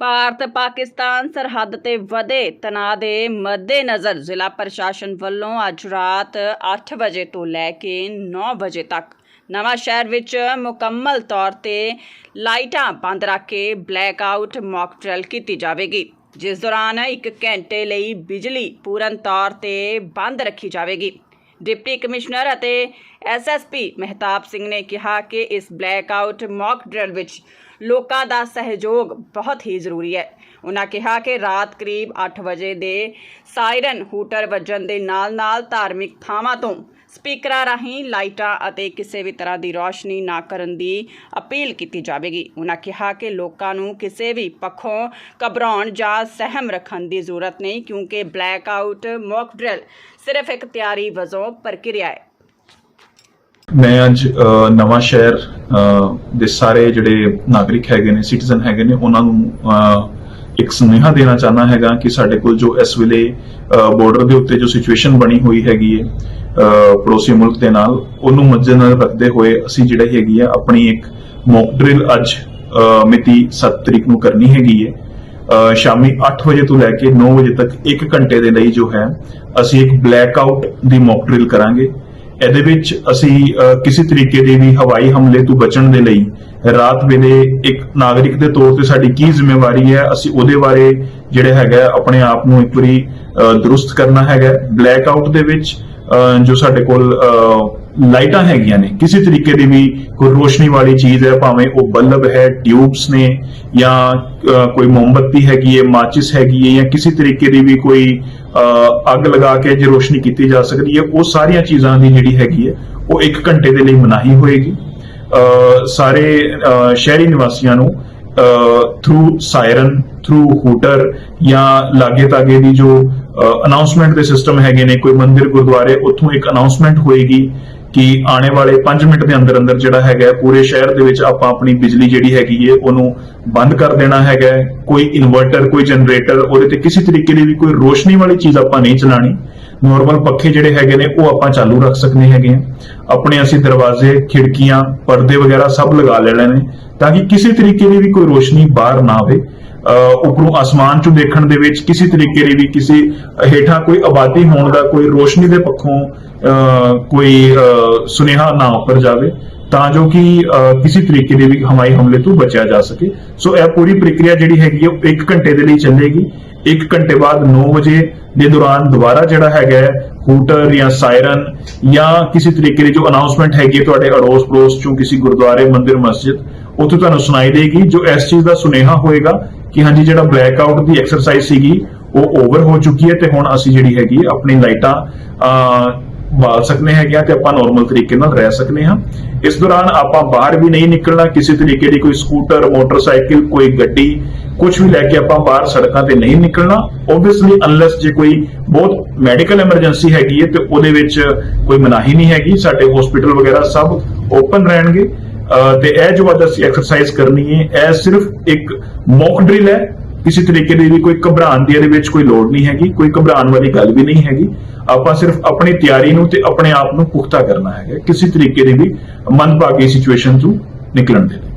ਭਾਰਤ, ਪਾਕਿਸਤਾਨ ਸਰਹੱਦ ਤੇ ਵਧੇ ਤਣਾਅ ਦੇ ਮੱਦੇਨਜ਼ਰ ਜ਼ਿਲ੍ਹਾ ਪ੍ਰਸ਼ਾਸਨ ਵੱਲੋਂ ਅੱਜ ਰਾਤ 8 ਵਜੇ ਤੋਂ ਲੈ ਕੇ 9 ਵਜੇ ਤੱਕ ਨਵਾਂ ਸ਼ਹਿਰ ਵਿੱਚ ਮੁਕੰਮਲ ਤੌਰ ਤੇ ਲਾਈਟਾਂ ਬੰਦ ਰੱਖ ਕੇ ਬਲੈਕ ਆਊਟ ਮੌਕ ਡਰਿਲ ਕੀਤੀ ਜਾਵੇਗੀ, ਜਿਸ ਦੌਰਾਨ 1 ਘੰਟੇ ਲਈ ਬਿਜਲੀ ਪੂਰਨ ਤੌਰ ਤੇ ਬੰਦ ਰੱਖੀ ਜਾਵੇਗੀ। ਡਿਪਟੀ ਕਮਿਸ਼ਨਰ ਅਤੇ ਐਸਐਸਪੀ ਮਹਿਤਾਬ ਸਿੰਘ ਨੇ ਕਿਹਾ ਕਿ ਇਸ ਬਲੈਕ ਆਊਟ ਮੌਕ ਡਰਿਲ ਵਿੱਚ ਲੋਕਾਂ ਦਾ ਸਹਿਯੋਗ ਬਹੁਤ ਹੀ ਜ਼ਰੂਰੀ ਹੈ। ਉਹਨਾਂ ਕਿਹਾ ਕਿ ਰਾਤ ਕਰੀਬ 8 ਵਜੇ ਦੇ ਸਾਇਰਨ ਹੂਟਰ ਵੱਜਣ ਦੇ ਨਾਲ-ਨਾਲ ਧਾਰਮਿਕ ਥਾਵਾਂ ਤੋਂ ਸਪੀਕਰਾਂ ਰਾਹੀਂ ਲਾਈਟਾਂ ਅਤੇ ਕਿਸੇ ਵੀ ਤਰ੍ਹਾਂ ਦੀ ਰੌਸ਼ਨੀ ਨਾ ਕਰਨ ਦੀ ਅਪੀਲ ਕੀਤੀ ਜਾਵੇਗੀ। ਉਹਨਾਂ ਕਿਹਾ ਕਿ ਲੋਕਾਂ ਨੂੰ ਕਿਸੇ ਵੀ ਪੱਖੋਂ ਘਬਰਾਉਣ ਜਾਂ ਸਹਿਮ ਰੱਖਣ ਦੀ ਜ਼ਰੂਰਤ ਨਹੀਂ, ਕਿਉਂਕਿ ਬਲੈਕ ਆਊਟ ਮੌਕ ਡਰਿਲ ਸਿਰਫ ਇੱਕ ਤਿਆਰੀ ਵਜੋਂ ਪ੍ਰਕਿਰਿਆ ਹੈ। ਮੈਂ ਅੱਜ ਨਵਾਂ ਸ਼ਹਿਰ ਦੇ ਸਾਰੇ ਜਿਹੜੇ ਨਾਗਰਿਕ ਹੈਗੇ ਨੇ, ਸਿਟੀਜ਼ਨ ਹੈਗੇ ਨੇ ਉਹਨਾਂ ਨੂੰ ਇੱਕ ਸੁਨੇਹਾ ਦੇਣਾ ਚਾਹਨਾ ਹੈਗਾ ਕਿ ਸਾਡੇ ਕੋਲ ਜੋ ਇਸ ਵੇਲੇ ਬਾਰਡਰ ਦੇ ਉੱਤੇ ਜੋ ਸਿਚੁਏਸ਼ਨ ਬਣੀ ਹੋਈ ਹੈਗੀ ਹੈ ਪੜੋਸੀ ਮੁਲਕ ਦੇ ਨਾਲ ਉਹਨੂੰ ਮੱਦੇਨਜ਼ਰ ਰੱਖਦੇ ਹੋਏ ਅਸੀਂ ਜਿਹੜਾ ਹੈਗੀ ਹੈ ਆਪਣੀ ਇੱਕ ਮੌਕ ਡਰਿਲ ਅੱਜ ਮਿਤੀ 7 ਤਰੀਕ ਨੂੰ ਕਰਨੀ ਹੈਗੀ ਹੈ। ਅ, ਸ਼ਾਮੀ 8 ਵਜੇ ਤੋਂ ਲੈ ਕੇ 9 ਵਜੇ ਤੱਕ 1 ਘੰਟੇ ਦੇ ਲਈ ਜੋ ਹੈ ਅਸੀਂ ਇੱਕ ਬਲੈਕ ਆਊਟ ਦੀ ਮੌਕ ਡਰਿਲ ਕਰਾਂਗੇ। ਇਹਦੇ ਵਿੱਚ ਅਸੀਂ ਕਿਸੇ ਤਰੀਕੇ ਦੇ ਵੀ ਹਵਾਈ ਹਮਲੇ ਤੋਂ ਬਚਣ ਦੇ ਲਈ ਰਾਤ ਵੇਲੇ ਇੱਕ ਨਾਗਰਿਕ ਦੇ ਤੌਰ ਤੇ ਸਾਡੀ ਕੀ ਜ਼ਿੰਮੇਵਾਰੀ ਹੈ ਅਸੀਂ ਉਹਦੇ ਬਾਰੇ ਜਿਹੜੇ ਹੈਗਾ ਆਪਣੇ ਆਪ ਨੂੰ ਇੱਕ ਵਾਰੀ ਅ, ਦਰੁਸਤ ਕਰਨਾ ਹੈਗਾ। ਬਲੈਕ ਆਊਟ ਦੇ ਵਿੱਚ ਅ, ਜੋ ਸਾਡੇ ਕੋਲ ਅ, ਲਾਈਟਾਂ ਹੈਗੀਆਂ ਨੇ। ਕਿਸੇ ਤਰੀਕੇ ਦੀ ਵੀ ਕੋਈ ਰੋਸ਼ਨੀ ਵਾਲੀ ਚੀਜ਼ ਹੈ, ਭਾਵੇਂ ਉਹ ਬਲਬ ਹੈ, ਟਿਊਬਸ ਨੇ ਜਾਂ ਕੋਈ ਮੋਮਬੱਤੀ ਹੈਗੀ ਹੈ, ਮਾਚਿਸ ਹੈਗੀ ਹੈ ਜਾਂ ਕਿਸੇ ਤਰੀਕੇ ਦੀ ਵੀ ਕੋਈ ਅੱਗ ਲਗਾ ਕੇ ਜੇ ਰੋਸ਼ਨੀ ਕੀਤੀ ਜਾ ਸਕਦੀ ਹੈ, ਉਹ ਸਾਰੀਆਂ ਚੀਜ਼ਾਂ ਦੀ ਜਿਹੜੀ ਹੈਗੀ ਹੈ, ਉਹ 1 ਘੰਟੇ ਦੇ ਲਈ ਮਨਾਹੀ ਹੋਏਗੀ। ਸਾਰੇ ਸ਼ਹਿਰੀ ਨਿਵਾਸੀਆਂ ਨੂੰ ਥਰੂ ਸਾਇਰਨ ਥਰੂ ਹੂਟਰ ਜਾਂ ਲਾਗੇ ਤਾਗੇ ਦੀ ਜੋ ਅਨਾਉਂਸਮੈਂਟ ਦੇ ਸਿਸਟਮ ਹੈਗੇ ਨੇ, ਕੋਈ ਮੰਦਿਰ, ਗੁਰਦੁਆਰੇ, ਉੱਥੋਂ ਇੱਕ ਅਨਾਉਂਸਮੈਂਟ ਹੋਏਗੀ। ਕਿ ਆਉਣੇ ਵਾਲੇ 5 ਮਿੰਟ ਦੇ ਅੰਦਰ ਅੰਦਰ ਜਿਹੜਾ ਹੈਗਾ ਪੂਰੇ ਸ਼ਹਿਰ ਦੇ ਵਿੱਚ ਆਪਾਂ ਆਪਣੀ ਬਿਜਲੀ ਜਿਹੜੀ ਹੈਗੀ ਹੈ, ਉਹਨੂੰ ਬੰਦ ਕਰ ਦੇਣਾ ਹੈਗਾ ਕੋਈ ਇਨਵਰਟਰ, ਕੋਈ ਜਨਰੇਟਰ, ਉਹਦੇ ਤੇ ਕਿਸੇ ਤਰੀਕੇ ਦੀ ਵੀ ਕੋਈ ਰੋਸ਼ਨੀ ਵਾਲੀ ਚੀਜ਼ ਆਪਾਂ ਨਹੀਂ ਚਲਾਣੀ ਨਾਰਮਲ ਪੱਖੇ ਜਿਹੜੇ ਹੈਗੇ ਨੇ, ਉਹ ਆਪਾਂ ਚਾਲੂ ਰੱਖ ਸਕਦੇ ਹੈਗੇ ਆ ਆਪਣੇ ਅਸੀਂ ਦਰਵਾਜ਼ੇ, ਖਿੜਕੀਆਂ, ਪਰਦੇ ਵਗੈਰਾ ਸਭ ਲਗਾ ਲੈਣੇ ਨੇ, ਤਾਂ ਕਿ ਕਿਸੇ ਤਰੀਕੇ ਦੀ ਵੀ ਕੋਈ ਰੋਸ਼ਨੀ ਬਾਹਰ ਨਾ ਆਵੇ। ਉੱਪਰੋਂ ਆਸਮਾਨ ਚੋਂ ਦੇਖਣ ਦੇ ਵਿੱਚ ਕਿਸੇ ਤਰੀਕੇ ਦੀ ਵੀ ਕਿਸੇ ਹੇਠਾਂ ਕੋਈ ਆਬਾਦੀ ਹੋਣ ਦਾ ਕੋਈ ਰੋਸ਼ਨੀ ਦੇ ਪੱਖੋਂ ਕੋਈ ਸੁਨੇਹਾ ਨਾ ਉੱਪਰ ਜਾਵੇ, ਤਾਂ ਜੋ ਕਿ ਕਿਸੇ ਤਰੀਕੇ ਦੇ ਵੀ ਹਵਾਈ ਹਮਲੇ ਤੋਂ ਬਚਿਆ ਜਾ ਸਕੇ। ਸੋ ਇਹ ਪੂਰੀ ਪ੍ਰਕਿਰਿਆ ਜਿਹੜੀ ਹੈਗੀ ਹੈ ਉਹ 1 ਘੰਟੇ ਦੇ ਲਈ ਚੱਲੇਗੀ। 1 ਘੰਟੇ ਬਾਅਦ 9 ਵਜੇ ਦੇ ਦੌਰਾਨ ਦੁਬਾਰਾ ਜਿਹੜਾ ਹੈਗਾ ਹੂਟਰ ਜਾਂ ਸਾਇਰਨ ਜਾਂ ਕਿਸੇ ਤਰੀਕੇ ਦੀ ਜੋ ਅਨਾਉਂਸਮੈਂਟ ਹੈਗੀ ਤੁਹਾਡੇ ਅੜੋਸ ਪੜੋਸ ਚੋਂ ਕਿਸੇ ਗੁਰਦੁਆਰੇ, ਮੰਦਿਰ, ਮਸਜਿਦ, ਉੱਥੇ ਤੁਹਾਨੂੰ ਸੁਣਾਈ ਦੇਗੀ, ਜੋ ਇਸ ਚੀਜ਼ ਦਾ ਸੁਨੇਹਾ ਹੋਏਗਾ ਕਿ ਹਾਂਜੀ, ਜਿਹੜਾ ਬਲੈਕ ਆਊਟ ਦੀ ਐਕਸਰਸਾਈਜ਼ ਸੀਗੀ, ਉਹ ਓਵਰ ਹੋ ਚੁੱਕੀ ਹੈ ਤੇ ਹੁਣ ਅਸੀਂ ਜਿਹੜੀ ਹੈਗੀ ਆਪਣੀ ਲਾਈਟਾਂ ਬਾਲ ਸਕਨੇ ਹੈਗੇ ਆ ਤੇ ਆਪਾਂ ਨਾਰਮਲ ਤਰੀਕੇ ਨਾਲ ਰਹਿ ਸਕਨੇ ਹਾਂ। ਇਸ ਦੌਰਾਨ ਆਪਾਂ ਬਾਹਰ ਵੀ ਨਹੀਂ ਨਿਕਲਣਾ, ਕਿਸੇ ਤਰੀਕੇ ਦੀ ਕੋਈ ਸਕੂਟਰ ਮੋਟਰਸਾਈਕਲ ਕੋਈ ਗੱਡੀ ਕੁਝ ਵੀ ਲੈ ਕੇ ਆਪਾਂ ਬਾਹਰ ਸੜਕਾਂ ਤੇ ਨਹੀਂ ਨਿਕਲਣਾ। ਓਬਵੀਅਸਲੀ ਅਨਲੈਸ ਜੇ ਕੋਈ ਬਹੁਤ ਮੈਡੀਕਲ ਐਮਰਜੈਂਸੀ ਹੈਗੀ ਹੈ ਤੇ ਉਹਦੇ ਵਿੱਚ ਕੋਈ ਮਨਾਹੀ ਨਹੀਂ ਹੈਗੀ, ਸਾਡੇ ਹਸਪੀਟਲ ਵਗੈਰਾ ਸਭ ਓਪਨ ਰਹਿਣਗੇ। ਤੇ ਇਹ ਜੋ ਅੱਜ ਅਸੀਂ ਐਕਸਰਸਾਈਜ਼ ਕਰਨੀ ਹੈ, ਇਹ ਸਿਰਫ ਇੱਕ ਮੌਕ ਡਰਿਲ ਹੈ। ਕਿਸੇ ਤਰੀਕੇ ਦੀ ਵੀ ਕੋਈ ਘਬਰਾਉਣ ਦੀ ਇਹਦੇ ਵਿੱਚ ਕੋਈ ਲੋੜ ਨਹੀਂ ਹੈਗੀ, ਕੋਈ ਘਬਰਾਉਣ ਵਾਲੀ ਗੱਲ ਵੀ ਨਹੀਂ ਹੈਗੀ। ਆਪਾਂ ਸਿਰਫ ਆਪਣੀ ਤਿਆਰੀ ਨੂੰ ਤੇ ਆਪਣੇ ਆਪ ਨੂੰ ਪੁਖਤਾ ਕਰਨਾ ਹੈਗਾ। ਕਿਸੇ ਤਰੀਕੇ ਦੀ ਵੀ ਮੰਦਭਾਗੀ ਸਿਚੁਏਸ਼ਨ ਤੋਂ ਨਿਕਲਣ ਦੇ ਲਈ।